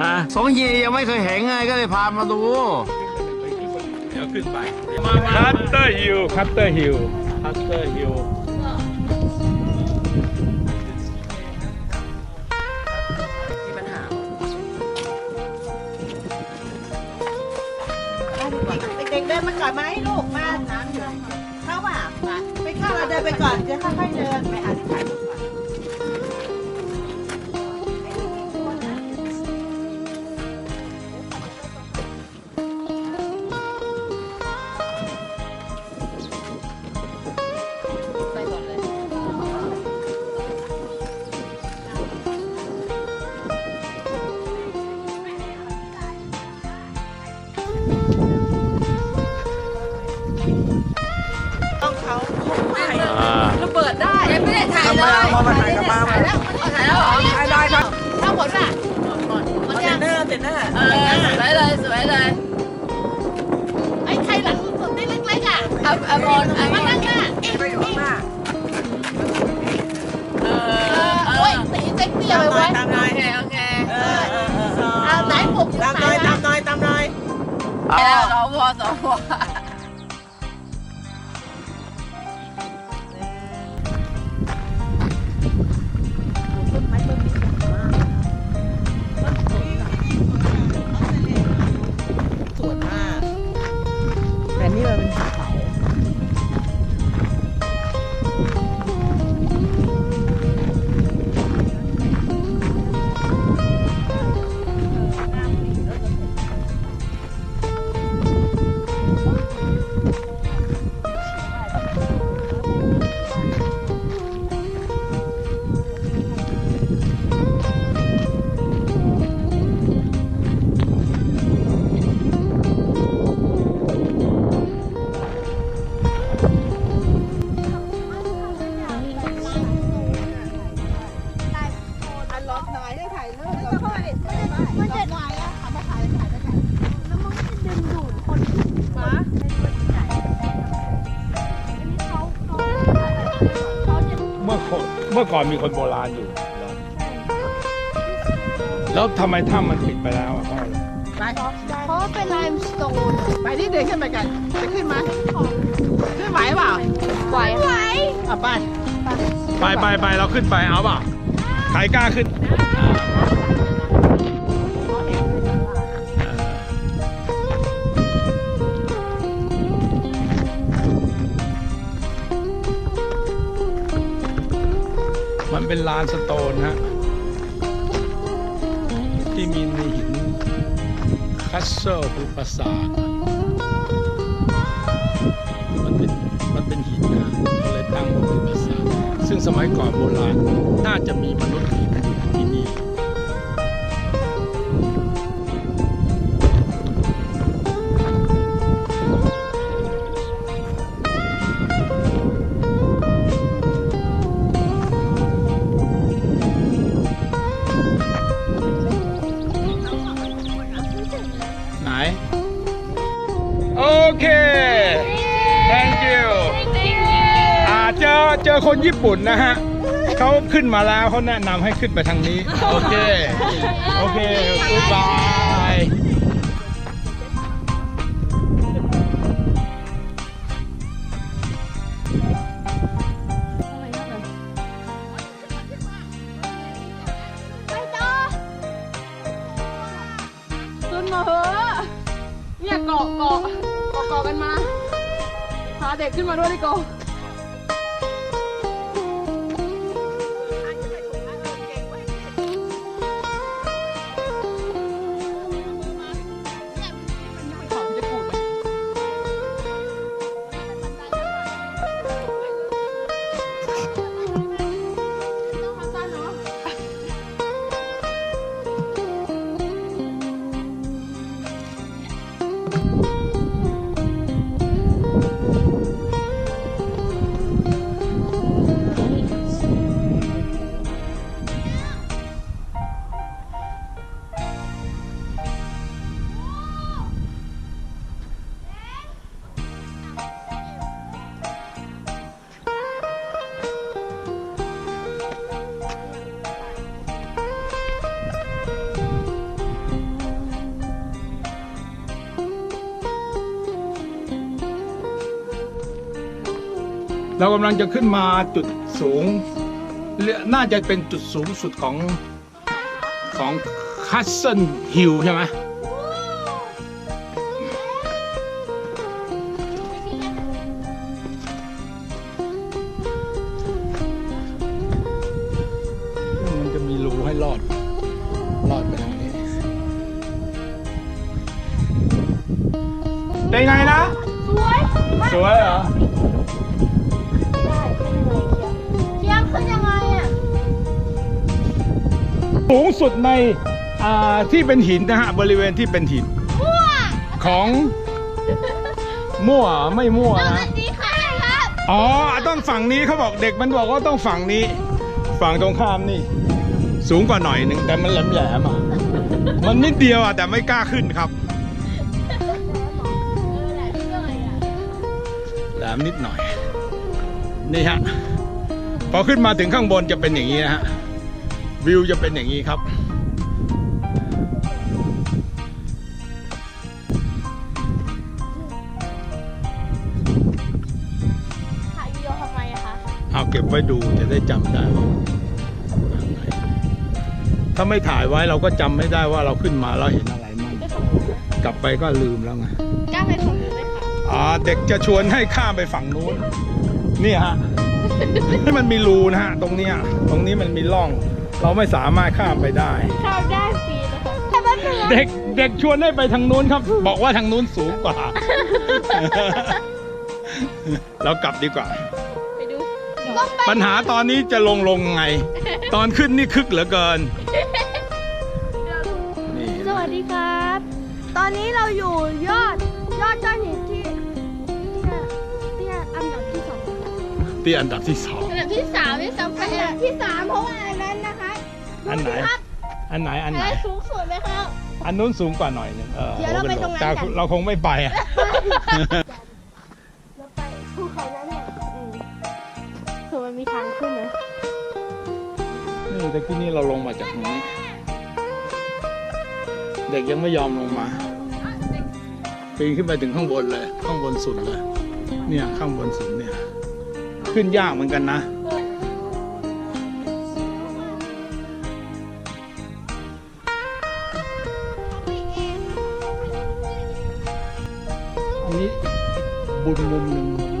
ฮะสองเฮียยังไม่เคยเห็นไงก็เลยพามาดู เดี๋ยวขึ้นไปคัตเตอร์ฮิลคัตเตอร์ฮิลคัตเตอร์ฮิล ก่อนไหมลูกมาน้ำอยู่เข้าป่ะมาไปเข้าเราเดินไปก่อนจะค่อยๆเดินไปหาที่ถ่ายรูป ลยังเดินเดินหน้าเออสวยเลยสวยเลยไอ้ใครหลังสุดได้เล็กๆอะเอาเอาบอลมานั่งหน้าไปอยู่ข้างหน้าเออโอ้ยตีเจ๊กเดียวไว้โอเคโอเคเออเออเออเอาไหนผมอยู่ตามไหนน้อยตานะมน้อยตามน้อยแล้วสองวสองวส เมื่อก่อนมีคนโบราณอยู่ แล้วทำไมถ้ำมันปิดไปแล้วอะเพราะอะไรไปเพราะเป็นไลม์สโตนไปที่เดินขึ้นไปกัน จะขึ้นมาขึ้นไหวเปล่าไหวไหวอะไป ไปไปไปเราขึ้นไปเอาเปล่าใครกล้าขึ้น เป็นลานสโตนฮะที่มีในหินคัสเซิลคือปราสาทมันเป็นมันเป็นหินนะเลยตั้งว่าเป็นปราสาทซึ่งสมัยก่อนโบราณน่าจะมีมนุษย์ อคนญี่ปุ่นนะฮะเขาขึ้นมาแล้วเขาแนะนำให้ขึ้นไปทางนี้ โอเค โอเค goodbye ขึ้นมาเหอะเนี่ยเกาะเกาะเกาะกันมา พาเด็กขึ้นมาด้วยดิโก เรากำลังจะขึ้นมาจุดสูงเรียน่าจะเป็นจุดสูงสุดของของคัสเซนฮิลใช่ไหม สูงสุดในอ่าที่เป็นหินนะฮะบริเวณที่เป็นหินมั่วของมั่วไม่มั่วอันะนนี้ค่ะครับอ๋อต้องฝั่งนี้เขาบอกเด็กมันบอกว่าต้องฝั่งนี้ ฝั่งตรงข้ามนี่ สูงกว่าหน่อยหนึ่งแต่มันแหลมแหลมๆอะมันนิดเดียวอะแต่ไม่กล้าขึ้นครับเออแหละที่เรื่องอะไรอะแหลมนิดหน่อยนี่ฮะพอขึ้นมาถึงข้างบนจะเป็นอย่างนี้นะฮะ วิวจะเป็นอย่างนี้ครับ ถ่ายวิดีโอทำไมอะคะเอาเก็บไว้ดูจะได้จำได้ว่าถ้าไม่ถ่ายไว้เราก็จำไม่ได้ว่าเราขึ้นมาเราเห็นอะไรมั่งไปฝั่งนู้นนะกลับไปก็ลืมแล้วไง กล้าไปฝั่งนู้นไหมคะอ่าเด็กจะชวนให้ข้ามไปฝั่งนู้น นี่ฮะที่มันมีรูนะฮะ ตรงเนี้ยตรงนี้มันมีร่อง เราไม่สามารถข้ามไปได้ เข้าได้ฟรีนะคะแต่แป๊บนึงนะเด็กเด็กชวนให้ไปทางนู้นครับ บอกว่าทางนู้นสูงกว่า เรากลับดีกว่า ไปดูก็ไปปัญหาตอนนี้จะลงลงไง ตอนขึ้นนี่คึกเหลือเกินนี่สวัสดีครับ ตอนนี้เราอยู่ยอดยอดเจ้าหญิงที่ที่ที่อันดับที่สองที่อันดับที่สอง อันดับที่สามที่สองอันดับที่สามเพราะว่าอันนั้นนะคะ อันไหนดูสิครับอันไหน อันอันไหนนั้นสูงสุดไหมครับ อันนู้นสูงกว่าหน่อยหนึงเออเดี๋ยวเราไปตรงนั้นแต่กัน เราคงไม่ไปอะ เราไปภูเขานั้นเนี่ยอืมคือมันมีทางขึ้นนะนี่แต่ที่นี่เราลงมาจากตรงนี้ เด็กยังไม่ยอมลงมาปีนขึ้นไปถึงข้างบนเลย ข้างบนสุดเลย เนี่ยข้างบนสุดเนี่ย ขึ้นยากเหมือนกันนะ อันนี้บุญมุมห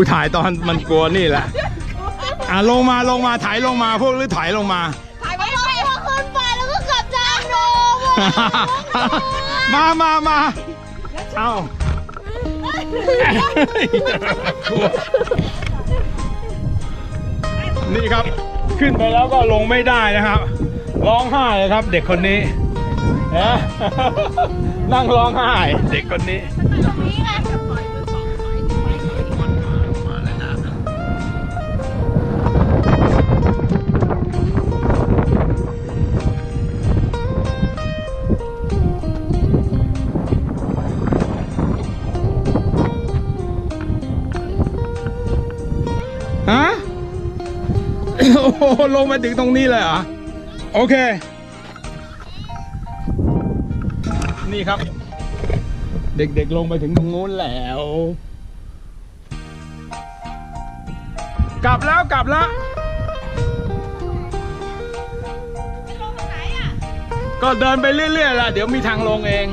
กูถ่ายตอนมันกลัวนี่แหละ อะลงมาลงมาถ่ายลงมาพวกหรือถ่ายลงมา ถ่ายไปไปพอขึ้นไปแล้วก็กลับทางโดมมามามาเอานี่ครับ ขึ้นไปแล้วก็ลงไม่ได้นะครับ ร้องไห้เลยครับ เด็กคนนี้นะนั่งร้องไห้ เด็กคนนี้ ฮะโอ้โหลงมาถึงตรงนี้เลยเหรอ โอเค นี่ครับ เด็กๆลงไปถึงตรงนู้นแล้ว กลับแล้วกลับแล้วลงทางไหนอะก็เดินไปเรื่อยๆละเดี๋ยวมีทางลงเอง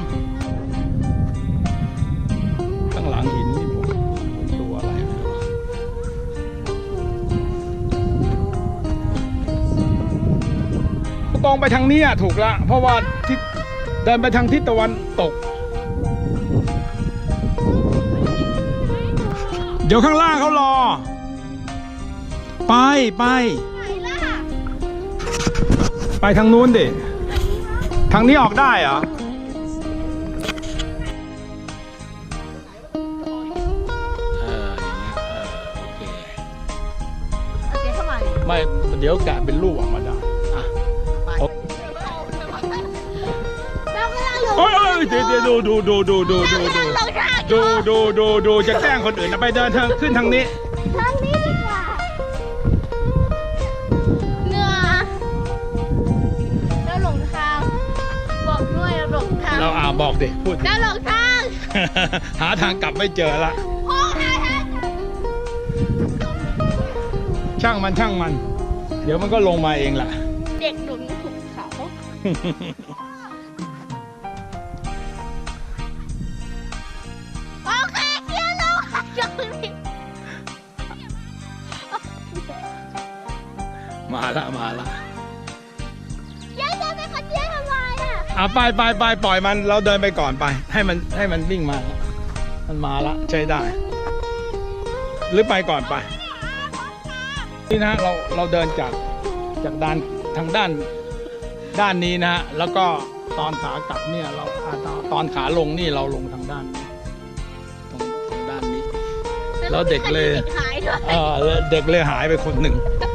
งไปทางเนี้ยถูกละ เพราะว่าทิศเดินไปทางทิศตะวันตก เดี๋ยวข้างล่างเขารอ ไปไปไหนล่ะไปทางนู้นดิ ทางนี้ออกได้เหรอเอออย่างเงี้ยเออโอเคเอาเจ๊เข้ามาดิไม่ เดี๋ยวแกะเป็นลูกออกมา เดี๋ยวเดี๋ยวดูดูดูดูดูดูดูหลงทางดูดูดูดูจะแกล้งคนอื่นนะไปเดินทางขึ้นทางนี้ ทางนี้ดีกว่าเหนื่อยเราหลงทาง บอกด้วยเราหลงทางเราอ่าบอกดิพูดดิเราหลงทางหาทางกลับไม่เจอละพ่อหาทางช่างมันช่างมัน เดี๋ยวมันก็ลงมาเองแหละเด็กหลุมถูกเขา มาละมาละยังจะเป็นคนเที่ยวทำไมอะอะไปไปไปปล่อยมันเราเดินไปก่อนไป ให้มันให้มันวิ่งมา มันมาละใช้ได้ หรือไปก่อนไป นี่นะฮะเราเราเดินจากจากด้านทางด้านด้านนี้นะฮะแล้วก็ตอนขากลับเนี่ยเราอ่าตอนตอนขาลงนี่เราลงทางด้านนี้ตรงทางด้านนี้ แล้วเด็กเลยหายด้วยเออแล้วเด็กเลยหายไปคนหนึ่งเ